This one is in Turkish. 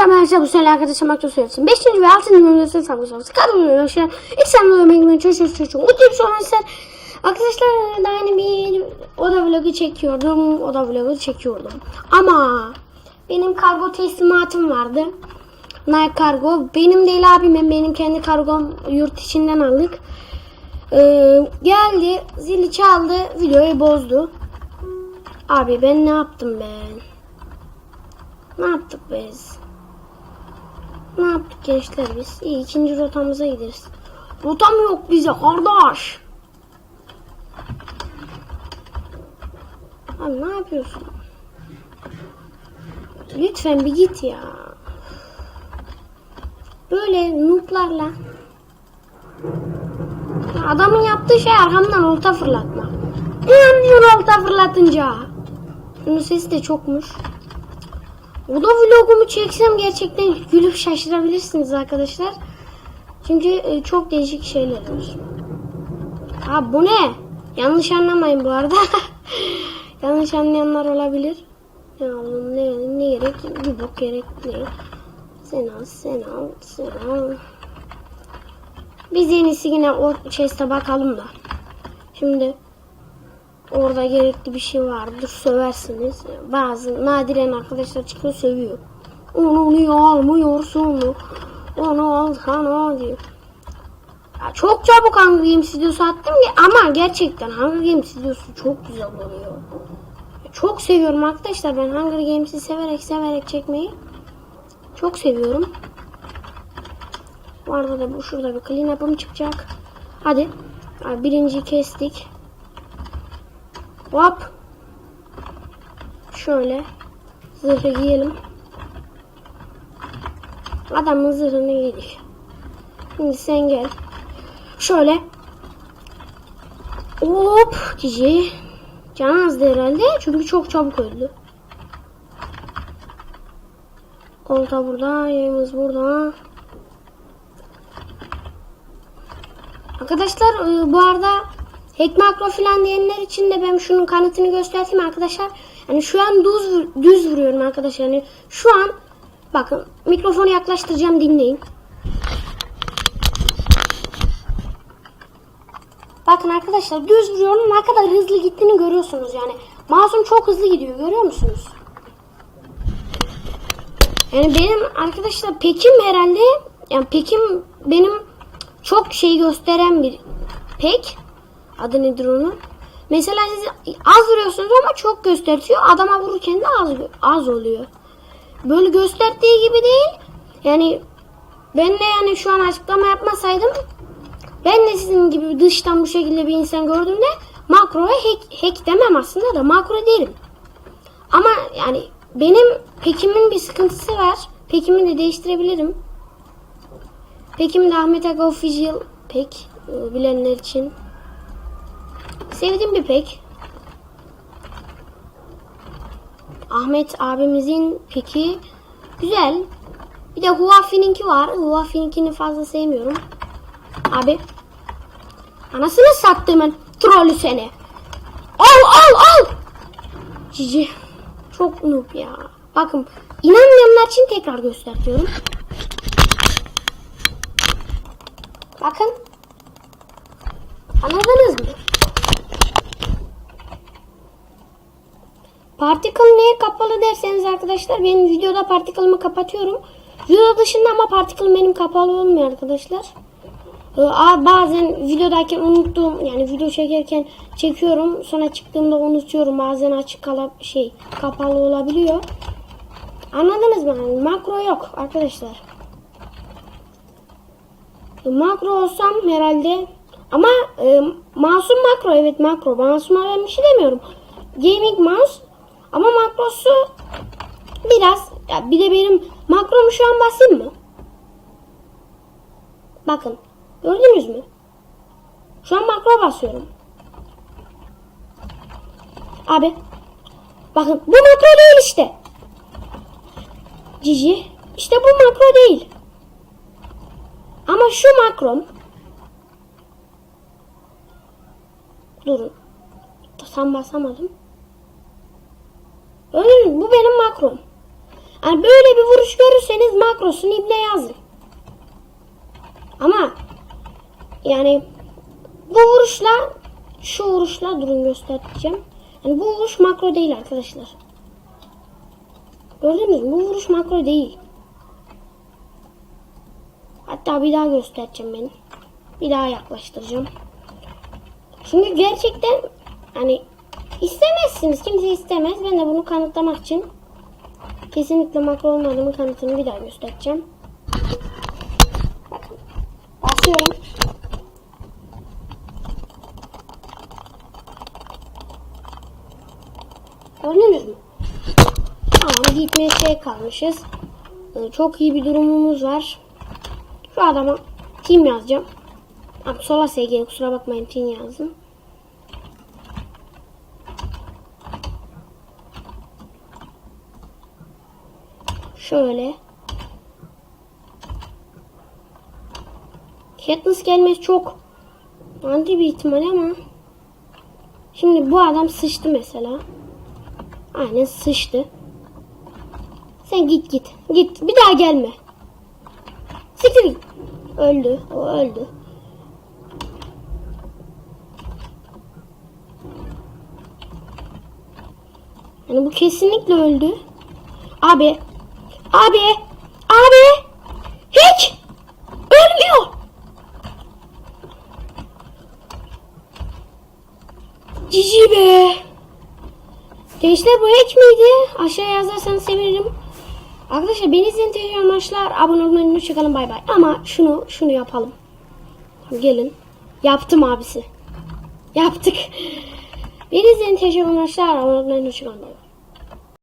Hocam ben size bu sene arkadaşım Makro söylesin. 5. ve 6. bölümde size sağlık sorması. Kadın şey. İlk sen bunu ömekmeyi çocuğu çocuğu. Mutlu bir sorun Arkadaşlar daha yeni bir oda vlogu çekiyordum. Oda vlogu çekiyordum. Ama benim kargo teslimatım vardı. Nike kargo. Benim değil abimin. Benim kendi kargom yurt içinden aldık. Ee, geldi. Zili çaldı. Videoyu bozdu. Abi ben ne yaptım ben? Ne yaptık biz? Ne yaptık gençler biz? İyi ikinci rotamıza gideriz. Rotam yok bize kardeş. Abi ne yapıyorsun? Lütfen bir git ya. Böyle nooblarla. Ya Adamın yaptığı şey arkamdan olta fırlatma. İnanmıyor olta fırlatınca. Bunun sesi de çokmuş. O da vlogumu çeksem gerçekten gülüp şaşırabilirsiniz arkadaşlar. Çünkü e, çok değişik şeyler var. Ha bu ne? Yanlış anlamayın bu arada. Yanlış anlayanlar olabilir. Ya oğlum ne, ne gerek? Bir bok gerek ne? Sen al, sen al, sen al. Biz en iyisi yine o chest'e bakalım da. Şimdi orada gerekli bir şey vardır söversiniz. Bazı nadiren arkadaşlar çıkıyor sövüyor. Onu niye almıyorsun? Onu alsana diyor. Ya çok çabuk Hunger Games videosu attım ki ama gerçekten Hunger Games videosu çok güzel oluyor. Çok seviyorum arkadaşlar ben Hunger Games'i severek severek çekmeyi. Çok seviyorum. Bu arada da bu şurada bir clean up'ım çıkacak. Hadi. Abi birinciyi kestik. Hop. Şöyle. Zırhı giyelim. Adamın zırhını giydik. Şimdi sen gel. Şöyle. Hop. Cici. Can azdı herhalde. Çünkü çok çabuk öldü. Kolta burada. Yayımız burada. Arkadaşlar e, bu arada hack makro falan diyenler için de ben şunun kanıtını göstereyim arkadaşlar. Yani şu an düz düz vuruyorum arkadaşlar. Yani şu an bakın mikrofonu yaklaştıracağım dinleyin. Bakın arkadaşlar düz vuruyorum ne kadar hızlı gittiğini görüyorsunuz yani. Masum çok hızlı gidiyor görüyor musunuz? Yani benim arkadaşlar pekim herhalde yani pekim benim çok şey gösteren bir pek. Adı nedir onun? Mesela siz az vuruyorsunuz ama çok gösteriyor. Adama vururken de az az oluyor. Böyle gösterdiği gibi değil. Yani ben de yani şu an açıklama yapmasaydım ben de sizin gibi dıştan bu şekilde bir insan gördüğümde makroya hack, hack demem aslında da makro derim. Ama yani benim pekimin bir sıkıntısı var. Pekimi de değiştirebilirim. Pekim de Ahmet Aga Official pek e, bilenler için. Sevdiğim bir pek. Ahmet abimizin peki güzel. Bir de Huafi'ninki var. Huafi'ninkini fazla sevmiyorum. Abi. Anasını sattım ben. Trollü seni. Al al al. Cici. Çok noob ya. Bakın inanmayanlar için tekrar gösteriyorum. Bakın. Anladınız mı? Particle niye kapalı derseniz arkadaşlar ben videoda particle'ımı kapatıyorum. Video dışında ama particle benim kapalı olmuyor arkadaşlar. Ee, bazen videodayken unuttum yani video çekerken çekiyorum sonra çıktığımda unutuyorum bazen açık kala şey kapalı olabiliyor. Anladınız mı? Makro yok arkadaşlar. Makro olsam herhalde ama e, masum makro evet makro. Masuma ben bir şey demiyorum. Gaming mouse ama makrosu biraz ya bir de benim makromu şu an basayım mı? Bakın gördünüz mü? Şu an makro basıyorum. Abi bakın bu makro değil işte. Cici işte bu makro değil. Ama şu makrom Durun. Tam basamadım. Mi? Bu benim makrom. Yani böyle bir vuruş görürseniz makrosunu ibne yazın. Ama yani bu vuruşla şu vuruşla durun göstereceğim. Yani bu vuruş makro değil arkadaşlar. Gördünüz mü? Bu vuruş makro değil. Hatta bir daha göstereceğim benim. Bir daha yaklaştıracağım. Çünkü gerçekten hani istemezsiniz. Kimse istemez. Ben de bunu kanıtlamak için kesinlikle makro olmadığımın kanıtını bir daha göstereceğim. Bakın. Basıyorum. Gördünüz mü? Tamam gitmeye şey kalmışız. Ee, Çok iyi bir durumumuz var. Şu adama team yazacağım. Abi sola SG kusura bakmayın team yazdım. Şöyle. Katniss gelmesi çok anti bir ihtimal ama şimdi bu adam sıçtı mesela. Aynen sıçtı. Sen git git. Git. Bir daha gelme. Siktir. Öldü. O öldü. Yani bu kesinlikle öldü. Abi. Abi. Abi. Hiç. Ölmüyor. Cici be. Gençler bu hack miydi? Aşağıya yazarsanız sevinirim. Arkadaşlar beni izleyin tekrar amaçlar. Abone olmayı unutmayın. Bay bay. Ama şunu şunu yapalım. Gelin. Yaptım abisi. Yaptık. Beni izleyin tekrar amaçlar. Abone olmayı unutmayın.